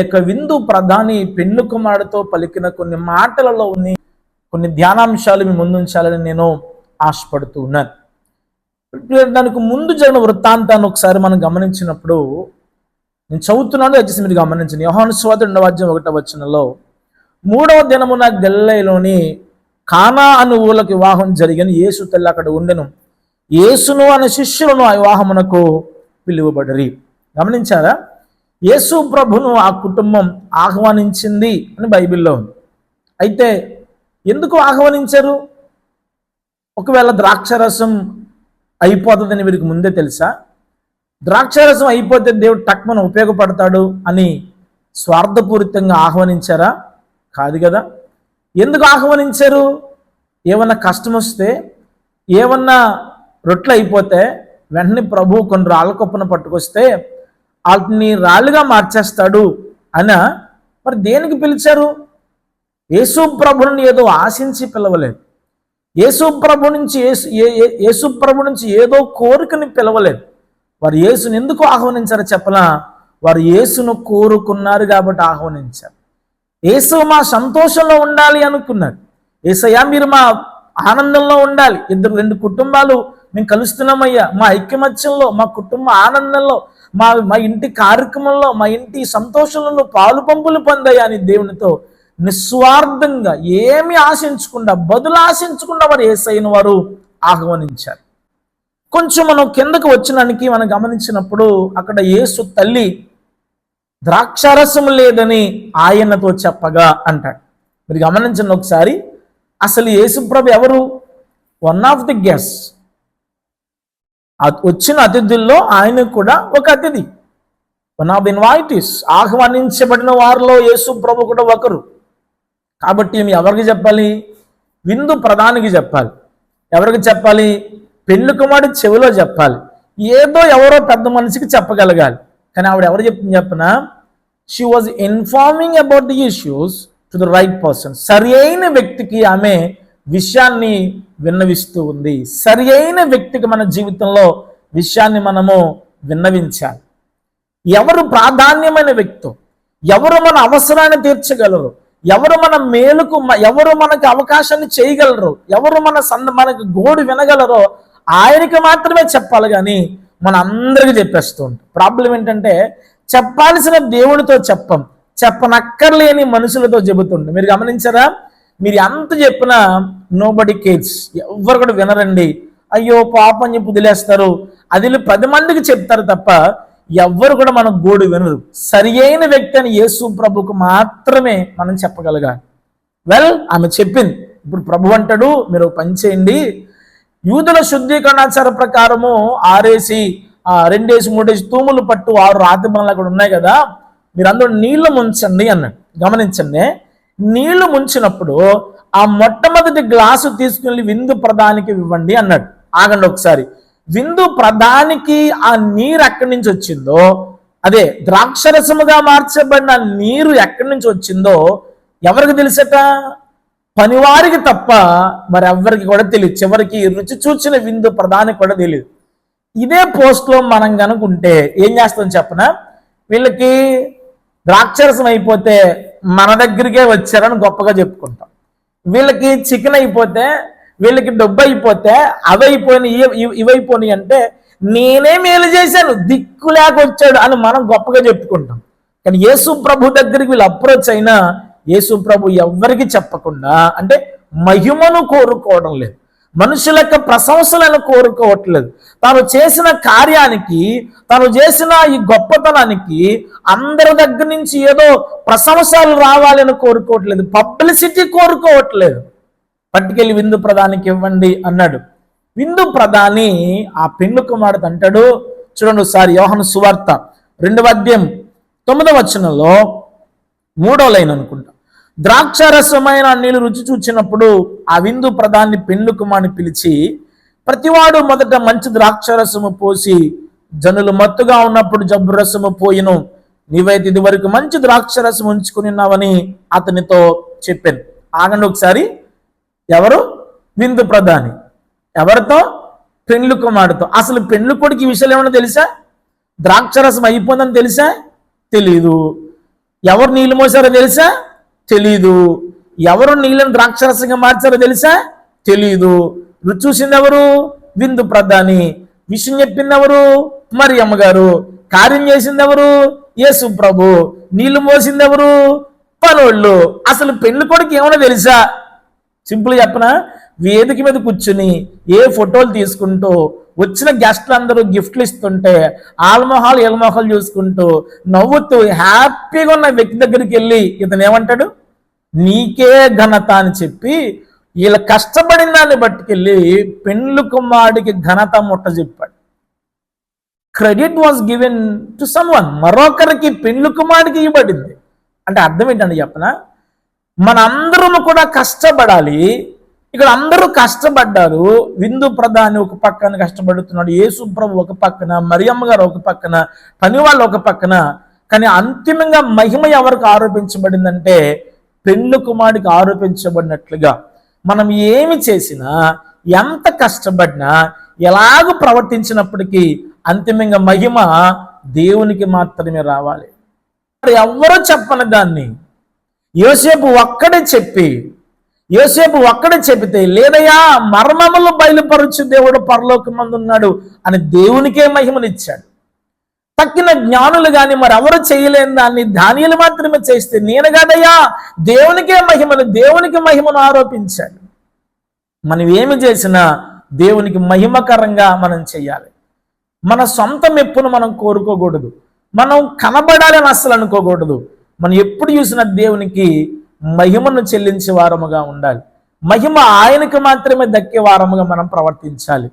యొక్క విందు ప్రధాని పెన్ను కుమారుడితో పలికిన కొన్ని మాటలలో ఉన్న కొన్ని ధ్యానాంశాలు మీ ముందుంచాలని నేను ఆశపడుతూ ఉన్నాను దానికి ముందు జరిగిన వృత్తాంతాన్ని ఒకసారి మనం గమనించినప్పుడు నేను చదువుతున్నాను దయచేసి మీరు గమనించండి. యోహాను స్వాత రెండవ అధ్యాయం ఒకటవ వచనంలో మూడవ దినమున గల్లైలోని కానా అను ఊళ్ళకి వివాహం జరిగిన యేసు తెల్లి అక్కడ ఉండెను. యేసును అనే శిష్యులను ఆ వివాహమునకు పిలువబడరి. గమనించారా? యేసు ప్రభును ఆ కుటుంబం ఆహ్వానించింది అని బైబిల్లో ఉంది. అయితే ఎందుకు ఆహ్వానించారు? ఒకవేళ ద్రాక్షరసం అయిపోతుందని వీరికి ముందే తెలుసా? ద్రాక్షరసం అయిపోతే దేవుడు టక్మన ఉపయోగపడతాడు అని స్వార్థపూరితంగా ఆహ్వానించారా? కాదు కదా. ఎందుకు ఆహ్వానించారు? ఏమన్నా కష్టం వస్తే ఏమన్నా రొట్లు అయిపోతే వెంటనే ప్రభు కొన్ని రాళ్ళ పట్టుకొస్తే వాటిని రాళ్ళుగా మార్చేస్తాడు అన? మరి దేనికి పిలిచారు? యేసు ప్రభుని ఏదో ఆశించి పిలవలేదు. యేసు ప్రభు నుంచి యేసు యేసు ప్రభు నుంచి ఏదో కోరికని పిలవలేదు. వారు యేసుని ఎందుకు ఆహ్వానించారో చెప్పలా వారు యేసును కోరుకున్నారు కాబట్టి ఆహ్వానించారు. యేసు మా సంతోషంలో ఉండాలి అనుకున్నారు. ఏసయ్యా మీరు మా ఆనందంలో ఉండాలి. ఇద్దరు రెండు కుటుంబాలు మేము కలుస్తున్నామయ్యా. మా ఐక్యమత్యంలో మా కుటుంబ ఆనందంలో మా మా ఇంటి కార్యక్రమంలో మా ఇంటి సంతోషంలో పాలు పంపులు పొందయ్యా అని దేవునితో నిస్వార్థంగా ఏమి ఆశించకుండా బదులు ఆశించకుండా వారు ఏసైన వారు ఆహ్వానించారు. కొంచెం మనం కిందకు వచ్చినానికి మనం గమనించినప్పుడు అక్కడ యేసు తల్లి ద్రాక్షారసం లేదని ఆయనతో చెప్పగా అంటాడు. మీరు గమనించండి ఒకసారి. అసలు యేసుప్రభు ఎవరు? వన్ ఆఫ్ ది గెస్ట్ వచ్చిన అతిథుల్లో ఆయన కూడా ఒక అతిథి. వన్ ఆఫ్ ఇన్వైటీస్ ఆహ్వానించబడిన వారిలో యేసు ప్రభు కూడా ఒకరు. కాబట్టి మేము ఎవరికి చెప్పాలి? విందు ప్రధానికి చెప్పాలి. ఎవరికి చెప్పాలి? పెళ్ళి కుమారుడి చెవిలో చెప్పాలి. ఏదో ఎవరో పెద్ద మనిషికి చెప్పగలగాలి. కానీ ఆవిడ ఎవరు చెప్తుంది చెప్పిన? She was informing about the issues to the right person సరి అయిన వ్యక్తికి ఆమె విషయాన్ని విన్నవిస్తూ ఉంది. సరి అయిన వ్యక్తికి మన జీవితంలో విషయాన్ని మనము విన్నవించాలి. ఎవరు ప్రాధాన్యమైన వ్యక్తి ఎవరు మన అవసరాన్ని తీర్చగలరు ఎవరు మన మేలుకు మ- ఎవరు మనకు అవకాశాన్ని చేయగలరు ఎవరు మన సంద మనకు గోడు వినగలరో ఆయనకి మాత్రమే చెప్పాలి కానీ మన అందరికీ చెప్పేస్తూ ఉంటాం. ప్రాబ్లం ఏంటంటే చెప్పాల్సిన దేవుడితో చెప్పం చెప్పనక్కర్లేని మనుషులతో చెబుతుండే మీరు గమనించారా? మీరు ఎంత చెప్పినా నోబడి కేర్స్ ఎవరు కూడా వినరండి. అయ్యో పాపం అని చెప్పి వదిలేస్తారు. అది పది మందికి చెప్తారు తప్ప ఎవ్వరు కూడా మన గోడు వినరు. సరి అయిన వ్యక్తి అని యేసు ప్రభుకు మాత్రమే మనం చెప్పగలగాలి. వెల్ ఆమె చెప్పింది. ఇప్పుడు ప్రభు అంటాడు మీరు పని చేయండి. యూదుల శుద్ధీకరణాచార ప్రకారము ఆరేసి ఆ, రెండేసి మూడేసి తూములు పట్టు ఆరు రాతి బండ్లు అక్కడ ఉన్నాయి కదా. మీరు అందరూ నీళ్ళు ముంచండి అన్నాడు. గమనించండి. నీళ్ళు ముంచినప్పుడు ఆ మొట్టమొదటి గ్లాసు తీసుకెళ్ళి విందు ప్రధానికి ఇవ్వండి అన్నాడు. ఆగండి ఒకసారి. విందు ప్రధానికి ఆ నీరు ఎక్కడి నుంచి వచ్చిందో అదే ద్రాక్షరసముగా మార్చబడిన నీరు ఎక్కడి నుంచి వచ్చిందో ఎవరికి తెలుసట? పనివారికి తప్ప మరి ఎవ్వరికి కూడా తెలియదు. చివరికి రుచి చూచిన విందు ప్రధానికి కూడా తెలియదు. ఇదే పోస్ట్లో మనం కనుకుంటే ఏం చేస్తాం చెప్పన? వీళ్ళకి ద్రాక్షరసం అయిపోతే మన దగ్గరికే వచ్చారని గొప్పగా చెప్పుకుంటాం. వీళ్ళకి చికెన్ అయిపోతే వీళ్ళకి డబ్బు అయిపోతే అవి అయిపోయినాయి ఇవి- ఇవైపోయినాయి అంటే నేనే మేలు చేశాను దిక్కు లేక వచ్చాడు అని మనం గొప్పగా చెప్పుకుంటాం. కానీ యేసు ప్రభు దగ్గరికి వీళ్ళు అప్రోచ్ అయినా యేసు ప్రభు ఎవ్వరికి చెప్పకుండా అంటే మహిమను కోరుకోవడం లేదు. మనుషుల యొక్క ప్రశంసలను కోరుకోవట్లేదు. తాను చేసిన కార్యానికి తాను చేసిన ఈ గొప్పతనానికి అందరి దగ్గర నుంచి ఏదో ప్రశంసలు రావాలని కోరుకోవట్లేదు. పబ్లిసిటీ కోరుకోవట్లేదు. పట్టుకెళ్ళి విందు ప్రధానికి ఇవ్వండి అన్నాడు. విందు ప్రధాని ఆ పెండ్లు కుమారుడు అంటాడు. చూడండి ఒకసారి యోహన్ సువార్త రెండవ అధ్యాయం తొమ్మిదవ వచనంలో మూడో లైన్ అనుకుంటా. ద్రాక్షరసమైన నీళ్ళు రుచి చూచినప్పుడు ఆ విందు ప్రధాన్ని పెండ్లు పిలిచి ప్రతివాడు మొదట మంచి ద్రాక్షరసము పోసి జనులు మత్తుగా ఉన్నప్పుడు జబ్బు రసము పోయిను. నీవైతే ఇది వరకు మంచి ద్రాక్షరసం ఉంచుకుని ఉన్నావని అతనితో చెప్పాను. ఆగండి ఒకసారి. ఎవరు? విందు ప్రధాని. ఎవరితో? పెండ్లు కుమారుడితో. అసలు పెండ్లు కొడుకు ఈ విషయాలు ఏమన్నా తెలుసా? ద్రాక్షరసం అయిపోయిందని తెలుసా? తెలీదు. ఎవరు నీళ్ళు మోసారో తెలుసా? తెలీదు. ఎవరు నీళ్ళని ద్రాక్షరసంగా మార్చారో తెలుసా? తెలీదు. రుచి చూసింది ఎవరు విందు ప్రధాని. విషయం చెప్పింది ఎవరు మరి అమ్మగారు కార్యం చేసింది ఎవరు యేసు ప్రభు. నీళ్ళు మోసింది ఎవరు పనోళ్ళు. అసలు పెళ్ళి కొడుకు ఏమైనా తెలుసా? సింపుల్ చెప్పనా? వేదిక మీద కూర్చుని ఏ ఫోటోలు తీసుకుంటూ వచ్చిన గెస్ట్లు అందరూ గిఫ్ట్లు ఇస్తుంటే ఆల్మహాల్ ఎల్మహాల్ చూసుకుంటూ నవ్వుతూ హ్యాపీగా ఉన్న వ్యక్తి దగ్గరికి వెళ్ళి ఇతను ఏమంటాడు? నీకే ఘనత అని చెప్పి వీళ్ళ కష్టపడిన దాన్ని బట్టుకెళ్ళి పెండ్లు కుమారుడికి ఘనత ముట్ట చెప్పాడు. Credit was given to someone మరొకరికి పెండ్లు కుమారుడికి ఇవ్వబడింది. అంటే అర్థం ఏంటండి చెప్పన? మనందరం కూడా కష్టపడాలి. ఇక్కడ అందరూ కష్టపడ్డారు. విందు ప్రధాని ఒక పక్కన కష్టపడుతున్నాడు. యేసుప్రభు ఒక పక్కన. మరియమ్మ గారు ఒక పక్కన. పని వాళ్ళు ఒక పక్కన. కానీ అంతిమంగా మహిమ ఎవరికి ఆరోపించబడిందంటే పెండ్లు కుమారుడికి ఆరోపించబడినట్లుగా మనం ఏమి చేసినా ఎంత కష్టపడినా ఎలాగ ప్రవర్తించినప్పటికీ అంతిమంగా మహిమ దేవునికి మాత్రమే రావాలి. ఎవ్వరూ చెప్పని దాన్ని యోసేపు ఒక్కడే చెప్పి యోసేపు ఒక్కడే చెబితే లేదయ్యా మర్మములు బయలుపరచు దేవుడు పరలోకమందు ఉన్నాడు అని దేవునికే మహిమనిచ్చాడు. తక్కిన జ్ఞానులు కానీ మరి ఎవరు చేయలేని దాన్ని ధాన్యులు మాత్రమే చేస్తే నేను కాదయ్యా దేవునికే మహిమను దేవునికి మహిమను ఆరోపించాడు. మనం ఏమి చేసినా దేవునికి మహిమకరంగా మనం చేయాలి. మన సొంత మెప్పును మనం కోరుకోకూడదు. మనం కనబడాలని అస్సలు అనుకోకూడదు. మనం ఎప్పుడు చూసిన దేవునికి మహిమను చెల్లించే వారముగా ఉండాలి. మహిమ ఆయనకు మాత్రమే దక్కే వారముగా మనం ప్రవర్తించాలి.